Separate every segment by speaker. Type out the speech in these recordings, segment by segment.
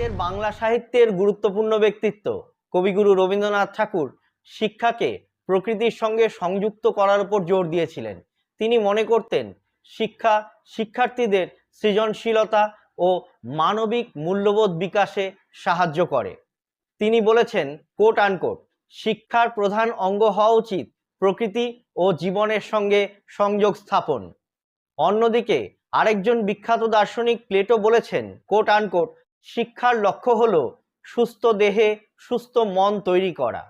Speaker 1: আমাদের বাংলা সাহিত্যের গুরুত্বপূর্ণ ব্যক্তিত্ব। কবিগুরু রবীন্দ্রনাথ ঠাকুর শিক্ষাকে প্রকৃতির সঙ্গে সংযুক্ত করার উপর জোর দিয়েছিলেন। তিনি মনে করতেন, শিক্ষা শিক্ষার্থীদের সৃজনশীলতা ও মানবিক মূল্যবোধ বিকাশে সাহায্য করে। তিনি বলেছেন কোট আনকোট শিক্ষার প্রধান অঙ্গ হওয়া উচিত প্রকৃতি ও জীবনের সঙ্গে সংযোগ স্থাপন। অন্যদিকে আরেকজন বিখ্যাত দার্শনিক প্লেটো বলেছেন কোট আনকোট শিক্ষার লক্ষ্য হল সুস্থ দেহে সুস্থ মন তৈরি করা।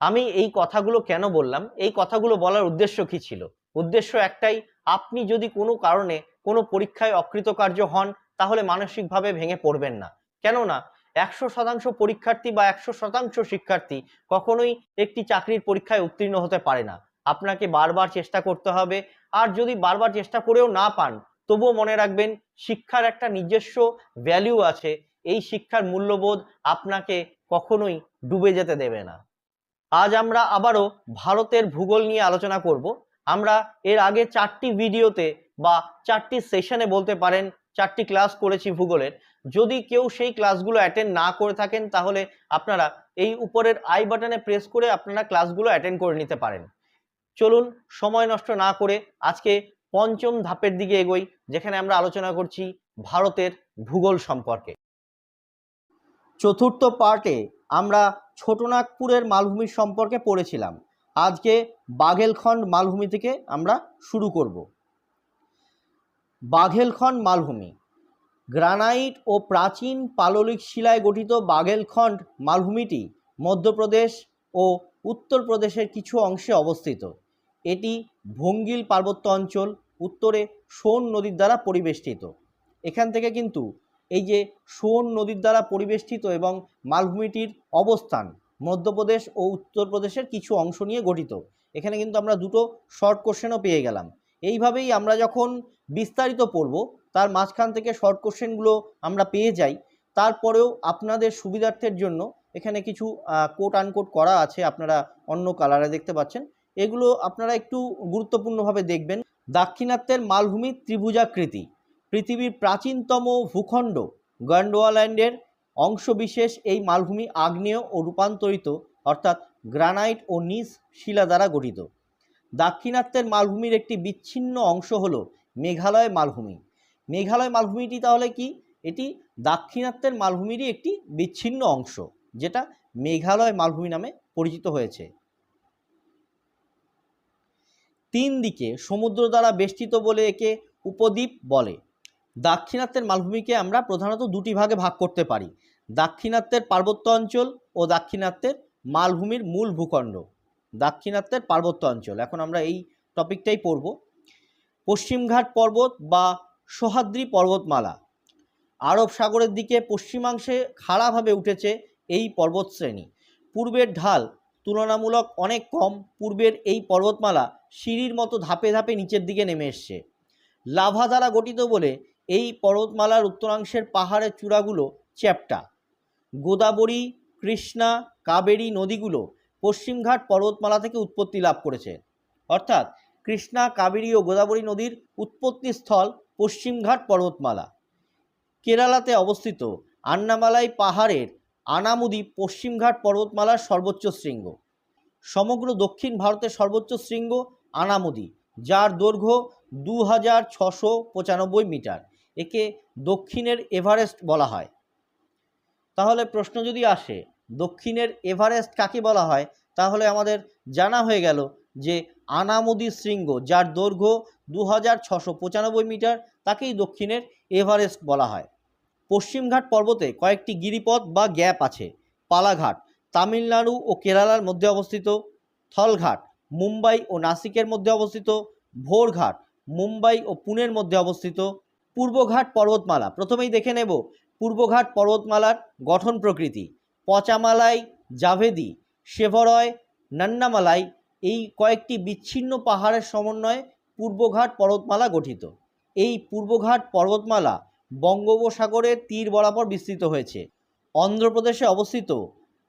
Speaker 1: আমি এই কথাগুলো কেন বললাম? এই কথাগুলো বলার উদ্দেশ্য কি ছিল? উদ্দেশ্য একটাই, আপনি যদি কোনো কারণে কোনো পরীক্ষায় অকৃতকার্য হন, তাহলে মানসিকভাবে ভেঙে পড়বেন না। কেননা, একশো শতাংশ পরীক্ষার্থী বা একশো শতাংশ শিক্ষার্থী কখনোই একটি চাকরির পরীক্ষায় উত্তীর্ণ হতে পারে না। আপনাকে বারবার চেষ্টা করতে হবে। আর যদি বারবার চেষ্টা করেও না পান তবুও মনে রাখবেন, শিক্ষার একটা নিজস্ব ভ্যালু আছে। এই শিক্ষার মূল্যবোধ আপনাকে কখনোই ডুবে যেতে দেবে না। আজ আমরা আবারও ভারতের ভূগোল নিয়ে আলোচনা করব। আমরা এর আগে চারটি ভিডিওতে বা চারটি সেশনে বলতে পারেন, চারটি ক্লাস করেছি ভূগোলের। যদি কেউ সেই ক্লাসগুলো অ্যাটেন্ড না করে থাকেন, তাহলে আপনারা এই উপরের আই বাটনে প্রেস করে আপনারা ক্লাসগুলো অ্যাটেন্ড করে নিতে পারেন। চলুন, সময় নষ্ট না করে আজকে পঞ্চম ধাপের দিকে এগোই, যেখানে আমরা আলোচনা করছি ভারতের ভূগোল সম্পর্কে। চতুর্থ পার্টে আমরা ছোটনাগপুরের মালভূমির সম্পর্কে পড়েছিলাম। আজকে বাঘেলখণ্ড মালভূমি থেকে আমরা শুরু করব। বাঘেলখণ্ড মালভূমি। গ্রানাইট ও প্রাচীন পাললিক শিলায় গঠিত বাঘেলখণ্ড মালভূমিটি মধ্যপ্রদেশ ও উত্তরপ্রদেশের কিছু অংশে অবস্থিত। এটি ভঙ্গিল পার্বত্য অঞ্চল, উত্তরে সোন নদীর দ্বারা পরিবেষ্টিত। এখান থেকে কিন্তু এই যে সোন নদীর দ্বারা পরিবেষ্টিত এবং মালভূমিটির অবস্থান মধ্যপ্রদেশ ও উত্তরপ্রদেশের কিছু অংশ নিয়ে গঠিত। এখানে কিন্তু আমরা দুটো শর্ট কোশ্চেনও পেয়ে গেলাম। এইভাবেই আমরা যখন বিস্তারিত পড়ব, তার মাঝখান থেকে শর্ট কোশ্চেনগুলো আমরা পেয়ে যাই। তারপরেও আপনাদের সুবিধার্থের জন্য এখানে কিছু কোট আনকোট করা আছে, আপনারা অন্য কালারে দেখতে পাচ্ছেন। এগুলো আপনারা একটু গুরুত্বপূর্ণভাবে দেখবেন। দাক্ষিণাত্যের মালভূমি ত্রিভুজাকৃতি, পৃথিবীর প্রাচীনতম ভূখণ্ড গন্ডোয়াল্যান্ডের অংশবিশেষ এই মালভূমি আগ্নেয় ও রূপান্তরিত, অর্থাৎ গ্রানাইট ও নিস শিলা দ্বারা গঠিত। দাক্ষিণাত্যের মালভূমির একটি বিচ্ছিন্ন অংশ হল মেঘালয় মালভূমি। মেঘালয় মালভূমিটি তাহলে কি? এটি দাক্ষিণাত্যের মালভূমিরই একটি বিচ্ছিন্ন অংশ, যেটা মেঘালয় মালভূমি নামে পরিচিত হয়েছে। তিন দিকে সমুদ্র দ্বারা বেষ্টিত বলে একে উপদ্বীপ বলে। দাক্ষিণাত্যের মালভূমিকে আমরা প্রধানত দুটি ভাগে ভাগ করতে পারি, দাক্ষিণাত্যের পার্বত্য অঞ্চল ও দাক্ষিণাত্যের মালভূমির মূল ভূখণ্ড। দাক্ষিণাত্যের পার্বত্য অঞ্চল, এখন আমরা এই টপিকটাই পড়ব। পশ্চিমঘাট পর্বত বা সহাদ্রি পর্বতমালা। আরব সাগরের দিকে পশ্চিমাংশে খাড়াভাবে উঠেছে এই পর্বতশ্রেণী। পূর্বের ঢাল তুলনামূলক অনেক কম, পূর্বের এই পর্বতমালা সিঁড়ির মতো ধাপে ধাপে নিচের দিকে নেমে এসছে। লাভা দ্বারা গঠিত বলে এই পর্বতমালার উত্তরাংশের পাহাড়ের চূড়াগুলো চ্যাপ্টা। গোদাবরী, কৃষ্ণা, কাবেরী নদীগুলো পশ্চিমঘাট পর্বতমালা থেকে উৎপত্তি লাভ করেছে। অর্থাৎ কৃষ্ণা, কাবেরী ও গোদাবরী নদীর উৎপত্তি স্থল পশ্চিমঘাট পর্বতমালা। কেরালাতে অবস্থিত আন্নামালাই পাহাড়ের আনামুদি পশ্চিমঘাট পর্বতমালার সর্বোচ্চ শৃঙ্গ। সমগ্র দক্ষিণ ভারতের সর্বোচ্চ শৃঙ্গ আনামুদি, যার দৈর্ঘ্য দু হাজার ছশো পঁচানব্বই মিটার। একে দক্ষিণের এভারেস্ট বলা হয়। তাহলে প্রশ্ন যদি আসে, দক্ষিণের এভারেস্ট কাকে বলা হয়? তাহলে আমাদের জানা হয়ে গেল যে আনামুদি শৃঙ্গ, যার দৈর্ঘ্য দু মিটার, তাকেই দক্ষিণের এভারেস্ট বলা হয়। পশ্চিমঘাট পর্বতে কয়েকটি গিরিপথ বা গ্যাপ আছে। পালাঘাট, তামিলনাড়ু ও কেরালার মধ্যে অবস্থিত। থলঘাট, মুম্বাই ও নাসিকের মধ্যে অবস্থিত। ভোরঘাট, মুম্বাই ও পুনের মধ্যে অবস্থিত। পূর্বঘাট পর্বতমালা, প্রথমেই দেখে নেব পূর্বঘাট পর্বতমালার গঠন প্রকৃতি। পচামালাই, জাভেদি, শেভরয়, নান্নামালাই এই কয়েকটি বিচ্ছিন্ন পাহাড়ের সমন্বয়ে পূর্বঘাট পর্বতমালা গঠিত। এই পূর্বঘাট পর্বতমালা বঙ্গোপসাগরের তীর বরাবর বিস্তৃত হয়েছে। অন্ধ্রপ্রদেশে অবস্থিত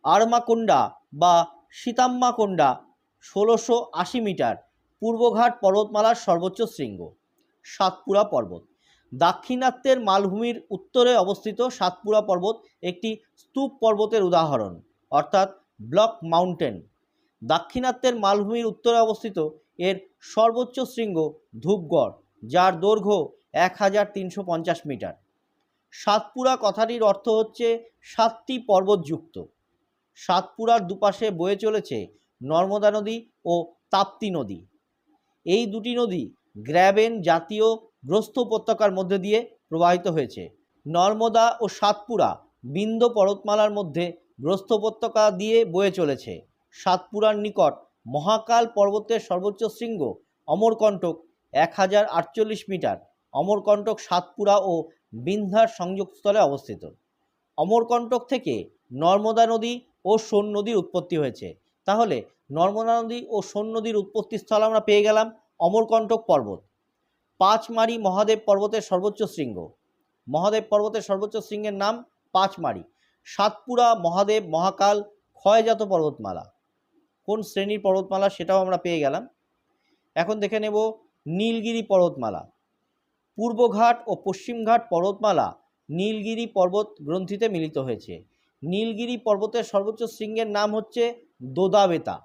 Speaker 1: আরমাকোন্ডা বা সীতাম্মাকোন্ডা ষোলোশো আশি মিটার পূর্বঘাট পর্বতমালার সর্বোচ্চ শৃঙ্গ, সাতপুরা পর্বত। দাক্ষিণাত্যের মালভূমির উত্তরে অবস্থিত সাতপুরা পর্বত একটি স্তূপ পর্বতের উদাহরণ, অর্থাৎ ব্লক মাউন্টেন। দাক্ষিণাত্যের মালভূমির উত্তরে অবস্থিত এর সর্বোচ্চ শৃঙ্গ ধূপগড়, যার দৈর্ঘ্য এক হাজার তিনশো পঞ্চাশ মিটার। সাতপুরা কথাটির অর্থ হচ্ছে সাতটি পর্বতযুক্ত সাতপুরার দুপাশে বয়ে চলেছে নর্মদা নদী ও তাপ্তি নদী। এই দুটি নদী গ্র্যাবেন জাতীয় গ্রস্ত উপত্যকার মধ্যে দিয়ে প্রবাহিত হয়েছে। নর্মদা ও সাতপুরা বিন্দ পর্বতমালার মধ্যে গ্রস্ত উপত্যকা দিয়ে বয়ে চলেছে। সাতপুরার নিকট মহাকাল পর্বতের সর্বোচ্চ শৃঙ্গ অমরকণ্টক এক হাজার আটচল্লিশ মিটার। অমরকণ্টক সাতপুরা ও বিন্ধ্যার সংযোগস্থলে অবস্থিত। অমরকণ্টক থেকে নর্মদা নদী ও সোন নদীর উৎপত্তি হয়েছে। তাহলে নর্মদা নদী ও সোন নদীর উৎপত্তিস্থল আমরা পেয়ে গেলাম অমরকণ্টক পর্বত। পাঁচমারি মহাদেব পর্বতের সর্বোচ্চ শৃঙ্গ। মহাদেব পর্বতের সর্বোচ্চ শৃঙ্গের নাম পাঁচমারি। সাতপুরা, মহাদেব, মহাকাল, ক্ষয়জাত পর্বতমালা। কোন শ্রেণির পর্বতমালা সেটাও আমরা পেয়ে গেলাম। এখন দেখে নেব নীলগিরি পর্বতমালা। পূর্বঘাট ও পশ্চিমঘাট পর্বতমালা নীলগিরি পর্বত গ্রন্থিতে মিলিত হয়েছে। নীলগিরি পর্বতের সর্বোচ্চ শৃঙ্গের নাম হচ্ছে দোদাবেতা।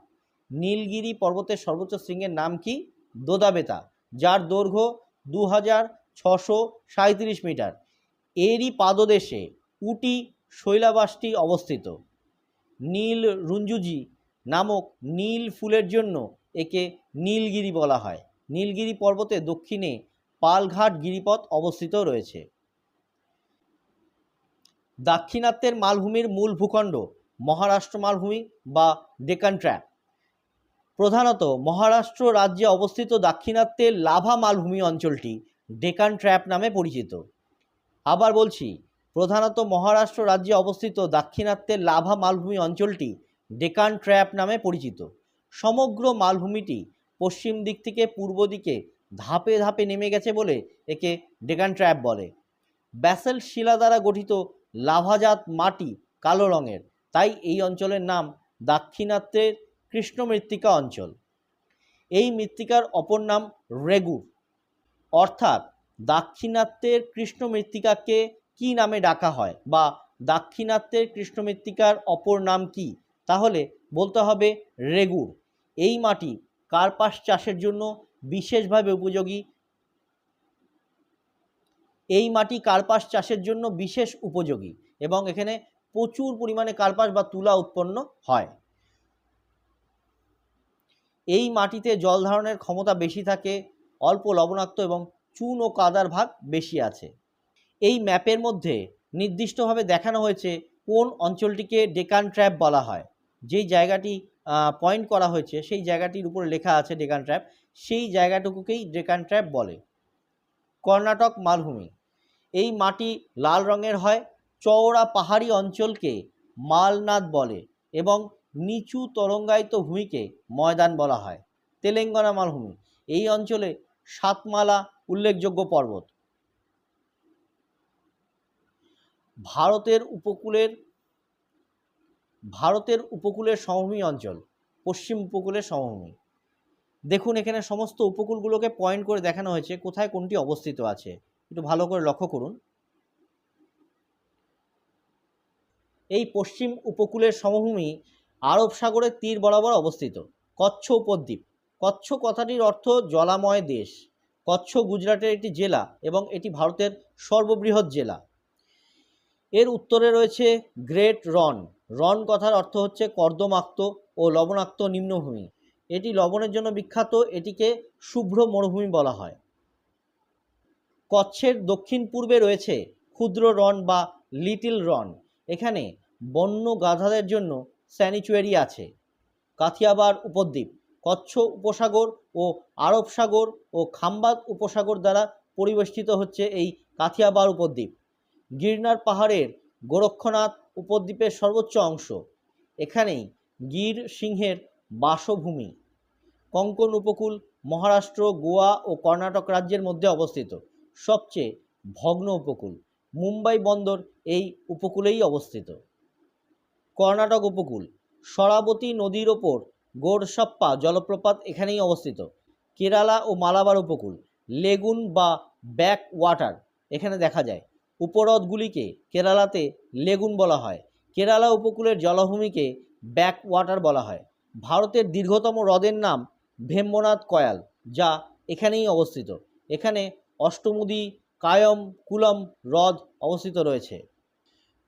Speaker 1: নীলগিরি পর্বতের সর্বোচ্চ শৃঙ্গের নাম কি? দোদাবেতা, যার দৈর্ঘ্য দু মিটার। এরই পাদদেশে উটি শৈলাবাসটি অবস্থিত। নীল রুঞ্জুজি নামক নীল ফুলের জন্য একে নীলগিরি বলা হয়। নীলগিরি পর্বতে দক্ষিণে পালঘাট গিরিপথ অবস্থিত রয়েছে। দাক্ষিণাত্যের মালভূমির মূল ভূখণ্ড, মহারাষ্ট্র মালভূমি বা ডেকান ট্র্যাপ প্রধানত মহারাষ্ট্র রাজ্যে অবস্থিত দাক্ষিণাত্যের লাভা মালভূমি অঞ্চলটি ডেকান ট্র্যাপ নামে পরিচিত। আবার বলছি, প্রধানত মহারাষ্ট্র রাজ্যে অবস্থিত দাক্ষিণাত্যের লাভা মালভূমি অঞ্চলটি ডেকান ট্র্যাপ নামে পরিচিত। সমগ্র মালভূমিটি পশ্চিম দিক থেকে পূর্ব দিকে ধাপে ধাপে নেমে গেছে বলে একে ডেকান ট্র্যাপ বলে। ব্যাসেল শিলা দ্বারা গঠিত লাভাজাত মাটি কালো রঙের, তাই এই অঞ্চলের নাম দাক্ষিণাত্যের কৃষ্ণ মৃত্তিকা অঞ্চল। এই মৃত্তিকার অপর নাম রেগুর অর্থাৎ দাক্ষিণাত্যের কৃষ্ণ মৃত্তিকাকে কি নামে ডাকা হয় বা দাক্ষিণাত্যের কৃষ্ণ মৃত্তিকার অপর নাম কি, তাহলে বলতে হবে রেগুর। এই মাটি কার্পাস চাষের জন্য বিশেষভাবে উপযোগী। এই মাটি কার্পাস চাষের জন্য বিশেষ উপযোগী এবং এখানে প্রচুর পরিমাণে কার্পাস বা তুলা উৎপন্ন হয়। এই মাটিতে জল ধারণের ক্ষমতা বেশি থাকে, অল্প লবণাক্ত এবং চুন ও কাদার ভাগ বেশি আছে। এই ম্যাপের মধ্যে নির্দিষ্টভাবে দেখানো হয়েছে কোন অঞ্চলটিকে ডেকান ট্র্যাপ বলা হয়। যেই জায়গাটি পয়েন্ট করা হয়েছে, সেই জায়গাটির উপরে লেখা আছে ডেকান ট্র্যাপ। সেই জায়গাটুকুকেই ডেকান ট্র্যাপ বলে। কর্ণাটক মালভূমি। এই মাটি লাল রঙের হয়, চওড়া পাহাড়ি অঞ্চলকে মালনাদ বলে এবং নিচু তরঙ্গায়িত ভূমিকে ময়দান বলা হয়। তেলেঙ্গানা মালভূমি। এই অঞ্চলে সাতমালা উল্লেখযোগ্য পর্বত। ভারতের উপকূলের ভারতের উপকূলের সমভূমি অঞ্চল, পশ্চিম উপকূলের সমভূমি। দেখুন, এখানে সমস্ত উপকূলগুলোকে পয়েন্ট করে দেখানো হয়েছে, কোথায় কোনটি অবস্থিত আছে। একটু ভালো করে লক্ষ্য করুন। এই পশ্চিম উপকূলের সমভূমি আরব সাগরের তীর বরাবর অবস্থিত। কচ্ছ উপদ্বীপ। কচ্ছ কথাটির অর্থ জলাময় দেশ। কচ্ছ গুজরাটের একটি জেলা এবং এটি ভারতের সর্ববৃহৎ জেলা। এর উত্তরে রয়েছে গ্রেট রন। রন কথার অর্থ হচ্ছে কর্দমাক্ত ও লবণাক্ত নিম্নভূমি। এটি লবণের জন্য বিখ্যাত, এটিকে শুভ্র মরুভূমি বলা হয়। কচ্ছের দক্ষিণ পূর্বে রয়েছে ক্ষুদ্র রন বা লিটিল রন এখানে বন্য গাধাদের জন্য স্যানিচুয়ারি আছে। কাথিয়াবার উপদ্বীপ, কচ্ছ উপসাগর ও আরব সাগর ও খাম্বাদ উপসাগর দ্বারা পরিবেষ্টিত হচ্ছে এই কাথিয়াবার উপদ্বীপ। গিরনার পাহাড়ের গোরক্ষনাথ উপদ্বীপের সর্বোচ্চ অংশ। এখানেই গির সিংহের বাসভূমি, কঙ্কন উপকূল, মহারাষ্ট্র, গোয়া ও কর্ণাটক রাজ্যের মধ্যে অবস্থিত। সবচেয়ে ভগ্ন উপকূল, মুম্বাই বন্দর এই উপকূলেই অবস্থিত। কর্ণাটক উপকূল, সরাবতী নদীর ওপর গোরসাপ্পা জলপ্রপাত এখানেই অবস্থিত। কেরালা ও মালাবার উপকূল, লেগুন বা ব্যাক ওয়াটার এখানে দেখা যায়। উপহ্রদগুলিকে কেরালাতে লেগুন বলা হয়। কেরালা উপকূলের জলভূমিকে ব্যাক ওয়াটার বলা হয়। ভারতের দীর্ঘতম হ্রদের নাম ভেম্বনাথ কয়াল, যা এখানেই অবস্থিত। এখানে অষ্টমুদি, কায়ম, কুলম হ্রদ অবস্থিত রয়েছে।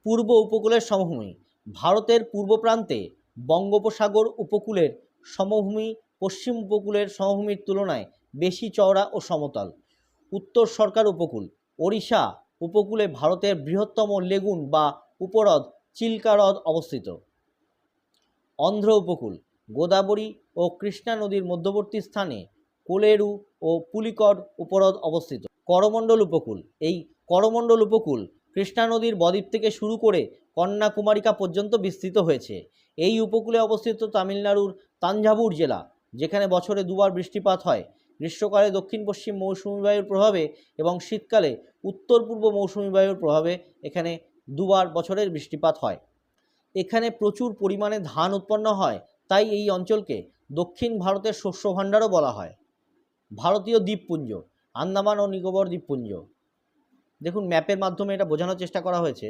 Speaker 1: পূর্ব উপকূলের সমভূমি, ভারতের পূর্ব প্রান্তে বঙ্গোপসাগর উপকূলের সমভূমি, পশ্চিম উপকূলের সমভূমির তুলনায় বেশি চওড়া ও সমতল। উত্তর সরকার উপকূল, ওড়িশা উপকূলে ভারতের বৃহত্তম লেগুন বা উপহ্রদ চিল্কা হ্রদ অবস্থিত। অন্ধ্র উপকূল গোদাবরী ও কৃষ্ণা নদীর মধ্যবর্তী স্থানে কোলেরু ও পুলিকড উপহ্রদ অবস্থিত। করমণ্ডল উপকূল। এই করমণ্ডল উপকূল কৃষ্ণা নদীর বদ্বীপ থেকে শুরু করে কন্যাকুমারিকা পর্যন্ত বিস্তৃত হয়েছে। এই উপকূলে অবস্থিত তামিলনাড়ুর তাঞ্জাভুর জেলা, যেখানে বছরে দুবার বৃষ্টিপাত হয়। গ্রীষ্মকালে দক্ষিণ পশ্চিম মৌসুমী বায়ুর প্রভাবে এবং শীতকালে উত্তর পূর্ব মৌসুমী বায়ুর প্রভাবে এখানে দুবার বছরের বৃষ্টিপাত হয়। এখানে প্রচুর পরিমাণে ধান উৎপন্ন হয় তাই এই অঞ্চলকে দক্ষিণ ভারতের শস্য ভাণ্ডারও বলা হয়। ভারতীয় দ্বীপপুঞ্জ, আন্দামান ও নিকোবর দ্বীপপুঞ্জ। দেখুন, ম্যাপের মাধ্যমে এটা বোঝানোর চেষ্টা করা হয়েছে।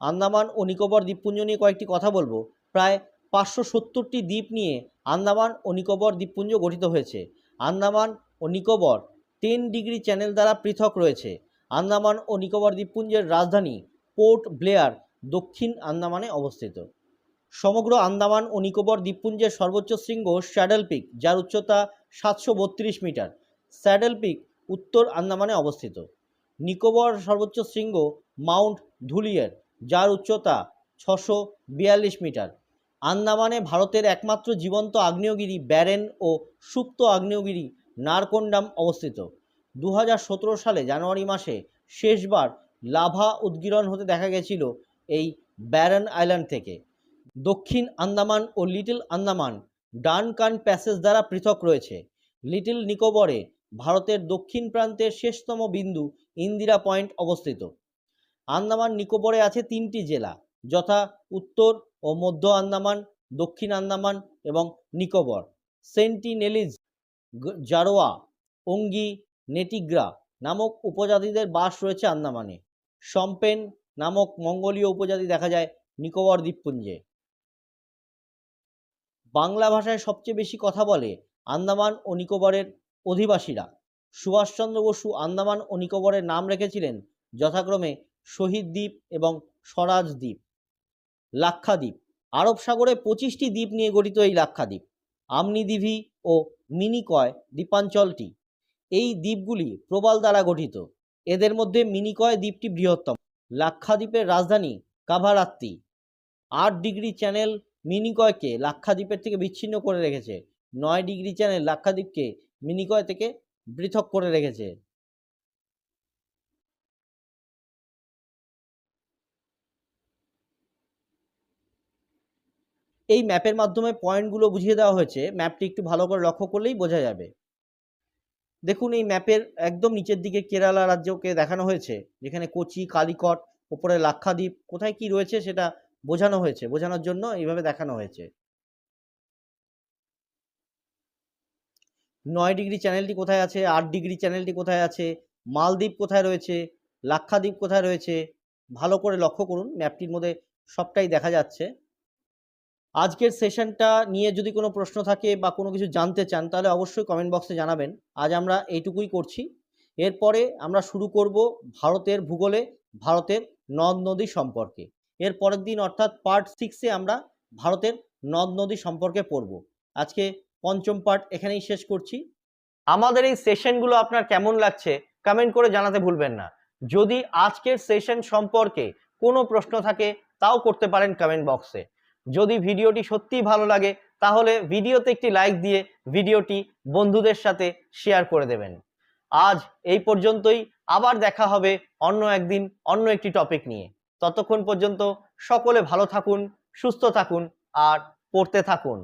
Speaker 1: আন্দামান ও নিকোবর দ্বীপপুঞ্জ নিয়ে কয়েকটি কথা বলব। প্রায় পাঁচশো সত্তরটি দ্বীপ নিয়ে আন্দামান ও নিকোবর দ্বীপপুঞ্জ গঠিত হয়েছে। আন্দামান ও নিকোবর টেন ডিগ্রি চ্যানেল দ্বারা পৃথক রয়েছে। আন্দামান ও নিকোবর দ্বীপপুঞ্জের রাজধানী পোর্ট ব্লেয়ার দক্ষিণ আন্দামানে অবস্থিত। সমগ্র আন্দামান ও নিকোবর দ্বীপপুঞ্জের সর্বোচ্চ শৃঙ্গ স্যাডেল পিক, যার উচ্চতা সাতশো বত্রিশ মিটার। স্যাডেল পিক উত্তর আন্দামানে অবস্থিত। নিকোবর সর্বোচ্চ শৃঙ্গ মাউন্ট ধুলিয়ের, যার উচ্চতা ছশো মিটার। আন্দামানে ভারতের একমাত্র জীবন্ত আগ্নেয়গিরি ব্যারেন ও সুপ্ত আগ্নেয়গিরি নারকোন্ডাম অবস্থিত। দু হাজার সতেরো সালে জানুয়ারি মাসে শেষবার লাভা উদ্গীরণ হতে দেখা গেছিল এই ব্যারেন আইল্যান্ড থেকে। দক্ষিণ আন্দামান ও লিটল আন্দামান ডানকান প্যাসেজ দ্বারা পৃথক রয়েছে। লিটল নিকোবরে ভারতের দক্ষিণ প্রান্তের শেষতম বিন্দু ইন্দিরা পয়েন্ট অবস্থিত। আন্দামান নিকোবরে আছে তিনটি জেলা, যথা উত্তর ও মধ্য আন্দামান, দক্ষিণ আন্দামান এবং নিকোবর। সেন্টিনেলিজ জারোয়া অঙ্গি নেটিগ্রা নামক উপজাতিদের বাস রয়েছে আন্দামানে। সম্পেন নামক মঙ্গোলীয় উপজাতি দেখা যায় নিকোবর দ্বীপপুঞ্জে। বাংলা ভাষায় সবচেয়ে বেশি কথা বলে আন্দামান ও নিকোবরের অধিবাসীরা। সুভাষচন্দ্র বসু আন্দামান ও নিকোবরের নাম রেখেছিলেন যথাক্রমে শহীদ দ্বীপ এবং স্বরাজ দ্বীপ, লাক্ষাদ্বীপ। আরব সাগরে পঁচিশটি দ্বীপ নিয়ে গঠিত এই লাক্ষাদ্বীপ, আমনিদিভি ও মিনিকয় দ্বীপাঞ্চলটি। এই দ্বীপগুলি প্রবাল দ্বারা গঠিত। এদের মধ্যে মিনিকয় দ্বীপটি বৃহত্তম। লাক্ষাদ্বীপের রাজধানী কাভারাত্তি। আট ডিগ্রি চ্যানেল মিনিকয়কে লাক্ষাদ্বীপের থেকে বিচ্ছিন্ন করে রেখেছে। নয় ডিগ্রি চ্যানেল লাক্ষাদ্বীপকে মিনিকয় থেকে পৃথক করে রেখেছে। এই ম্যাপের মাধ্যমে পয়েন্টগুলো বুঝিয়ে দেওয়া হয়েছে। ম্যাপটি একটু ভালো করে লক্ষ্য করলেই বোঝা যাবে। দেখুন, এই ম্যাপের একদম নিচের দিকে কেরালা রাজ্যকে দেখানো হয়েছে, যেখানে কোচি, কালিকট, ওপরে লাক্ষাদ্বীপ, কোথায় কি রয়েছে সেটা বোঝানো হয়েছে। বোঝানোর জন্য এইভাবে দেখানো হয়েছে। নয় ডিগ্রি চ্যানেলটি কোথায় আছে? আট ডিগ্রি চ্যানেলটি কোথায় আছে? মালদ্বীপ কোথায় রয়েছে? লাক্ষাদ্বীপ কোথায় রয়েছে? ভালো করে লক্ষ্য করুন, ম্যাপটির মধ্যে সবটাই দেখা যাচ্ছে। আজকের সেশনটা নিয়ে যদি কোনো প্রশ্ন থাকে বা কোনো কিছু জানতে চান, তাহলে অবশ্যই কমেন্ট বক্সে জানাবেন। আজ আমরা এইটুকুই করছি। এরপরে আমরা শুরু করব ভারতের ভূগোলে, ভারতের নদ নদী সম্পর্কে। এর পরের দিন অর্থাৎ পার্ট সিক্সে আমরা ভারতের নদ নদী সম্পর্কে পড়ব। আজকে পঞ্চম পার্ট এখানেই শেষ করছি। আমাদের এই সেশনগুলো আপনার কেমন লাগছে কমেন্ট করে জানাতে ভুলবেন না। যদি আজকের সেশন সম্পর্কে কোনো প্রশ্ন থাকে তাও করতে পারেন কমেন্ট বক্সে যদি ভিডিওটি সত্যিই ভালো লাগে তাহলে ভিডিওতে একটি লাইক দিয়ে ভিডিওটি বন্ধুদের সাথে শেয়ার করে দেবেন। আজ এই পর্যন্তই। আবার দেখা হবে অন্য একদিন অন্য একটি টপিক নিয়ে। ততক্ষণ পর্যন্ত সকলে ভালো থাকুন সুস্থ থাকুন আর পড়তে থাকুন।